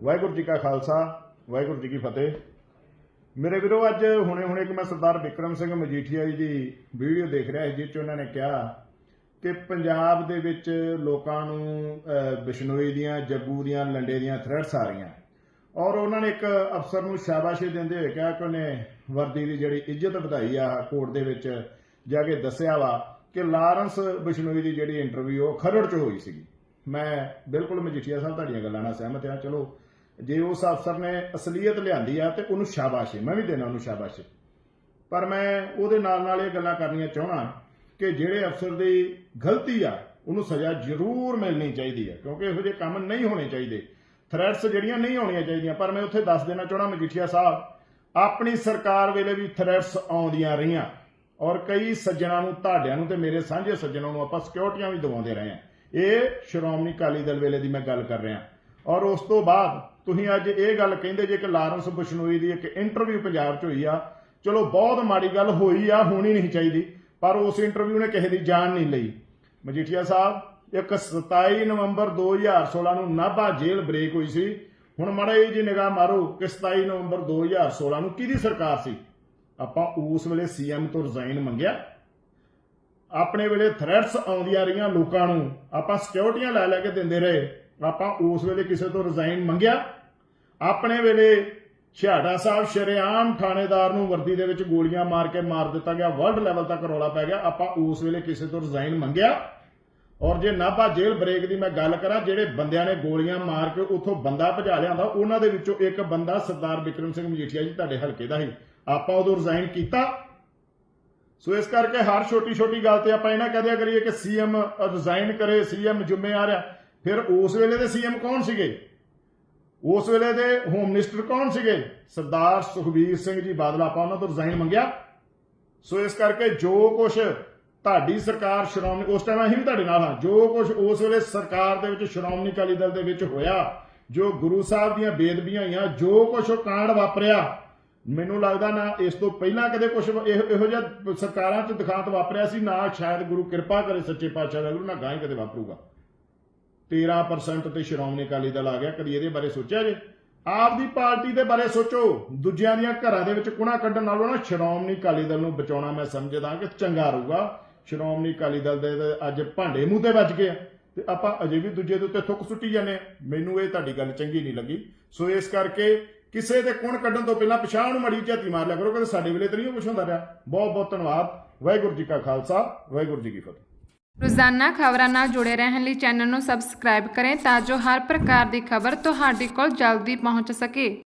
ਵਾਹਿਗੁਰੂ ਜੀ ਕਾ ਖਾਲਸਾ, ਵਾਹਿਗੁਰੂ ਜੀ ਕੀ ਫਤਿਹ। ਮੇਰੇ ਵੀਰੋ, ਅੱਜ ਹੁਣੇ ਹੁਣੇ ਕਿ ਮੈਂ ਸਰਦਾਰ ਵਿਕਰਮ ਸਿੰਘ ਮਜੀਠੀਆ ਜੀ ਦੀ ਵੀਡੀਓ ਦੇਖ ਰਿਹਾ ਸੀ, ਜਿਸ 'ਚ ਉਹਨਾਂ ਨੇ ਕਿਹਾ ਕਿ ਪੰਜਾਬ ਦੇ ਵਿੱਚ ਲੋਕਾਂ ਨੂੰ ਬਿਸ਼ਨੋਈ ਦੀਆਂ, ਜੱਗੂ ਦੀਆਂ, ਲੰਡੇ ਦੀਆਂ ਥ੍ਰੈਟਸ ਆ ਰਹੀਆਂ। ਔਰ ਉਹਨਾਂ ਨੇ ਇੱਕ ਅਫਸਰ ਨੂੰ ਸ਼ਾਬਾਸ਼ੀ ਦਿੰਦੇ ਹੋਏ ਕਿਹਾ ਕਿ ਉਹਨੇ ਵਰਦੀ ਦੀ ਜਿਹੜੀ ਇੱਜ਼ਤ ਵਧਾਈ ਆ ਕੋਰਟ ਦੇ ਵਿੱਚ, ਜਾ ਕੇ ਦੱਸਿਆ ਵਾ ਕਿ ਲਾਰੈਂਸ ਬਿਸ਼ਨੋਈ ਦੀ ਜਿਹੜੀ ਇੰਟਰਵਿਊ ਉਹ ਖਰੜ 'ਚ ਹੋਈ ਸੀਗੀ। ਮੈਂ ਬਿਲਕੁਲ ਮਜੀਠੀਆ ਸਾਹਿਬ ਤੁਹਾਡੀਆਂ ਗੱਲਾਂ ਨਾਲ ਸਹਿਮਤ ਹਾਂ। ਚਲੋ ਜੇ ਉਸ ਅਫਸਰ ਨੇ ਅਸਲੀਅਤ ਲਿਆਂਦੀ ਆ ਤੇ ਉਹਨੂੰ ਸ਼ਾਬਾਸ਼ ਮੈਂ ਵੀ ਦੇਣਾ ਉਹਨੂੰ ਸ਼ਾਬਾਸ਼ ਪਰ ਮੈਂ ਉਹਦੇ ਨਾਲ ਨਾਲ ਇਹ ਗੱਲਾਂ ਕਰਨੀਆਂ ਚਾਹਣਾ ਕਿ ਜਿਹੜੇ ਅਫਸਰ ਦੀ ਗਲਤੀ ਆ, ਉਹਨੂੰ ਸਜ਼ਾ ਜ਼ਰੂਰ ਮਿਲਣੀ ਚਾਹੀਦੀ ਹੈ ਕਿਉਂਕਿ ਇਹੋ ਜਿਹੇ ਕੰਮ ਨਹੀਂ ਹੋਣੇ ਚਾਹੀਦੇ। ਥ੍ਰੈਟਸ ਜਿਹੜੀਆਂ ਨਹੀਂ ਹੋਣੀਆਂ ਚਾਹੀਦੀਆਂ, ਪਰ ਮੈਂ ਉੱਥੇ ਦੱਸ ਦੇਣਾ ਚਾਹਣਾ ਮਜੀਠੀਆ ਸਾਹਿਬ, ਆਪਣੀ ਸਰਕਾਰ ਵੇਲੇ ਵੀ ਥ੍ਰੈਟਸ ਆਉਂਦੀਆਂ ਰਹੀਆਂ ਔਰ ਕਈ ਸੱਜਣਾ ਨੂੰ, ਤੁਹਾਡਿਆਂ ਨੂੰ ਤੇ ਮੇਰੇ ਸਾਂਝੇ ਸੱਜਣਾਂ ਨੂੰ ਆਪਾਂ ਸਿਕਿਉਰਟੀਆਂ ਵੀ ਦਿਵਾਉਂਦੇ ਰਹੇ ਹਾਂ। ਇਹ ਸ਼੍ਰੋਮਣੀ ਅਕਾਲੀ ਦਲ ਵੇਲੇ ਦੀ ਮੈਂ ਗੱਲ ਕਰ ਰਿਹਾ। ਔਰ ਉਸ ਤੋਂ ਬਾਅਦ ਤੁਸੀਂ ਅੱਜ ਇਹ ਗੱਲ ਕਹਿੰਦੇ ਜੇ ਕਿ ਲਾਰੈਂਸ ਬਸ਼ਨੋਈ ਦੀ ਇੱਕ ਇੰਟਰਵਿਊ ਪੰਜਾਬ 'ਚ ਹੋਈ ਆ, ਚਲੋ ਬਹੁਤ ਮਾੜੀ ਗੱਲ ਹੋਈ ਆ, ਹੋਣੀ ਨਹੀਂ ਚਾਹੀਦੀ, ਪਰ ਉਸ ਇੰਟਰਵਿਊ ਨੇ ਕਿਸੇ ਦੀ ਜਾਨ ਨਹੀਂ ਲਈ। ਮਜੀਠੀਆ ਸਾਹਿਬ, ਇੱਕ 27 ਨਵੰਬਰ 2016 ਨੂੰ ਨਾਭਾ ਜੇਲ੍ਹ ਬ੍ਰੇਕ ਹੋਈ ਸੀ। ਹੁਣ ਮਾੜਾ ਇਹ ਜੀ ਨਿਗਾਹ ਮਾਰੋ ਕਿ 27 ਨਵੰਬਰ 2016 ਨੂੰ ਕਿਹਦੀ ਸਰਕਾਰ ਸੀ? ਆਪਾਂ ਉਸ ਵੇਲੇ ਸੀਐਮ ਤੋਂ ਰਿਜ਼ਾਈਨ ਮੰਗਿਆ। ਆਪਣੇ ਵੇਲੇ ਥ੍ਰੈਟਸ ਆਉਂਦੀਆਂ ਰਹੀਆਂ ਲੋਕਾਂ ਨੂੰ, ਆਪਾਂ ਸਿਕਿਉਰਟੀਆਂ ਲੈ ਲੈ ਕੇ ਦਿੰਦੇ ਰਹੇ। ਆਪਾਂ ਉਸ ਵੇਲੇ ਕਿਸੇ ਤੋਂ ਰਿਜ਼ਾਈਨ ਮੰਗਿਆ। ਆਪਣੇ ਵੇਲੇ ਛਿਆੜਾ ਸਾਹਿਬ ਸ਼ਰੇਆਮ ਥਾਣੇਦਾਰ ਨੂੰ ਵਰਦੀ ਦੇ ਵਿੱਚ ਗੋਲੀਆਂ ਮਾਰ ਕੇ ਮਾਰ ਦਿੱਤਾ ਗਿਆ ਵਰਲਡ ਲੈਵਲ ਤੱਕ ਰੌਲਾ ਪੈ ਗਿਆ। ਆਪਾਂ ਉਸ ਵੇਲੇ ਕਿਸੇ ਤੋਂ ਰਿਜ਼ਾਈਨ ਮੰਗਿਆ। ਔਰ ਜੇ ਨਾਭਾ ਜੇਲ੍ਹ ਬ੍ਰੇਕ ਦੀ ਮੈਂ ਗੱਲ ਕਰਾਂ, ਜਿਹੜੇ ਬੰਦਿਆਂ ਨੇ ਗੋਲੀਆਂ ਮਾਰ ਕੇ ਉੱਥੋਂ ਬੰਦਾ ਭਜਾ ਲਿਆਂਦਾ ਉਹਨਾਂ ਦੇ ਵਿੱਚੋਂ ਇੱਕ ਬੰਦਾ ਸਰਦਾਰ ਵਿਕਰਮ ਸਿੰਘ ਮਜੀਠੀਆ ਜੀ ਤੁਹਾਡੇ ਹਲਕੇ ਦਾ ਸੀ। ਆਪਾਂ ਉਦੋਂ ਰਿਜ਼ਾਈਨ ਕੀਤਾ। ਸੋ ਇਸ ਕਰਕੇ ਹਰ ਛੋਟੀ ਛੋਟੀ ਗੱਲ ਤੇ ਆਪਾਂ ਇਹਨਾਂ ਨਾ ਕਹਦਿਆ ਕਰੀਏ ਕਿ ਸੀਐਮ ਰਿਜ਼ਾਈਨ ਕਰੇ ਸੀਐਮ ਜ਼ਿੰਮੇਵਾਰ ਆ। ਫਿਰ ਉਸ ਵੇਲੇ ਦੇ ਸੀਐਮ ਕੌਣ ਸੀਗੇ? ਉਸ ਵੇਲੇ ਦੇ ਹੋਮ ਮਿਨਿਸਟਰ ਕੌਣ ਸੀਗੇ? ਸਰਦਾਰ ਸੁਖਬੀਰ ਸਿੰਘ ਜੀ ਬਾਦਲ, ਆਪਾਂ ਉਹਨਾਂ ਤੋਂ ਰਿਜ਼ਾਈਨ ਮੰਗਿਆ। ਸੋ ਇਸ ਕਰਕੇ ਜੋ ਕੁਝ ਤੁਹਾਡੀ ਸਰਕਾਰ ਸ਼੍ਰੋਮਣੀ, ਉਸ ਟਾਈਮ ਅਸੀਂ ਵੀ ਤੁਹਾਡੇ ਨਾਲ ਹਾਂ। ਜੋ ਕੁਝ ਉਸ ਵੇਲੇ ਸਰਕਾਰ ਦੇ ਵਿੱਚ ਸ਼੍ਰੋਮਣੀ ਅਕਾਲੀ ਦਲ ਦੇ ਵਿੱਚ ਹੋਇਆ, ਜੋ ਗੁਰੂ ਸਾਹਿਬ ਦੀਆਂ ਬੇਦਬੀਆਂ ਹੋਈਆਂ ਜੋ ਕੁਝ ਉਹ ਕਾਂਡ ਵਾਪਰਿਆ, ਮੈਨੂੰ ਲੱਗਦਾ ਨਾ ਇਸ ਤੋਂ ਪਹਿਲਾਂ ਕਦੇ ਕੁਝ ਇਹੋ ਜਿਹਾ ਸਰਕਾਰਾਂ 'ਚ ਦਿਖਾਂਤ ਵਾਪਰਿਆ ਸੀ, ਨਾ ਸ਼ਾਇਦ ਗੁਰੂ ਕਿਰਪਾ ਕਰੇ ਸੱਚੇ ਪਾਤਸ਼ਾਹ ਦਾ ਨਾ ਗਾਂ ਹੀ ਕਦੇ ਵਾਪਰੂਗਾ। 13% ਤੇ ਸ਼੍ਰੋਮਣੀ ਅਕਾਲੀ ਦਲ ਆ ਗਿਆ। ਕਦੀ ਇਹਦੇ ਬਾਰੇ ਸੋਚਿਆ ਜੇ? ਆਪਦੀ ਪਾਰਟੀ ਦੇ ਬਾਰੇ ਸੋਚੋ। ਦੂਜਿਆਂ ਦੀਆਂ ਘਰਾਂ ਦੇ ਵਿੱਚ ਕੁਣਾ ਕੱਢਣ ਨਾਲੋਂ ਨਾ ਸ਼੍ਰੋਮਣੀ ਅਕਾਲੀ ਦਲ ਨੂੰ ਬਚਾਉਣਾ ਮੈਂ ਸਮਝਦਾ ਕਿ ਚੰਗਾ ਰਹੂਗਾ। ਸ਼੍ਰੋਮਣੀ ਅਕਾਲੀ ਦਲ ਦੇ ਅੱਜ ਭਾਂਡੇ ਮੂੰਹ ਤੇ ਵੱਜ ਗਏ ਆ। ਤੇ ਆਪਾਂ ਅਜੇ ਵੀ ਦੂਜੇ ਦੇ ਉੱਤੇ ਥੁੱਕ ਸੁੱਟੀ ਜਾਂਦੇ ਆ। ਮੈਨੂੰ ਇਹ ਤੁਹਾਡੀ ਗੱਲ ਚੰਗੀ ਨਹੀਂ ਲੱਗੀ। ਸੋ ਇਸ ਕਰਕੇ ਕਿਸੇ ਦੇ ਕੁਣ ਕੱਢਣ ਤੋਂ ਪਹਿਲਾਂ ਪਛਾਣ ਨੂੰ ਮੜੀ ਝਾਤੀ ਮਾਰ ਲਿਆ ਕਰੋ ਕਿ ਸਾਡੇ ਵੇਲੇ ਤਾਂ ਨਹੀਂ ਉਹ ਕੁਛ ਹੁੰਦਾ ਰਿਹਾ ਬਹੁਤ ਬਹੁਤ ਧੰਨਵਾਦ। ਵਾਹਿਗੁਰੂ ਜੀ ਕਾ ਖਾਲਸਾ, ਵਾਹਿਗੁਰੂ ਜੀ ਕੀ ਫਤਿਹ। ਰੋਜ਼ਾਨਾ ਖਬਰਾਂ ਨਾਲ ਜੁੜੇ ਰਹਿਣ ਲਈ ਚੈਨਲ ਨੂੰ ਸਬਸਕ੍ਰਾਈਬ ਕरें ਤਾਂ ਜੋ ਹਰ ਪ੍ਰਕਾਰ ਦੀ ਖਬਰ ਤੁਹਾਡੇ ਕੋਲ ਜਲਦੀ ਪਹੁੰਚ ਸਕੇ।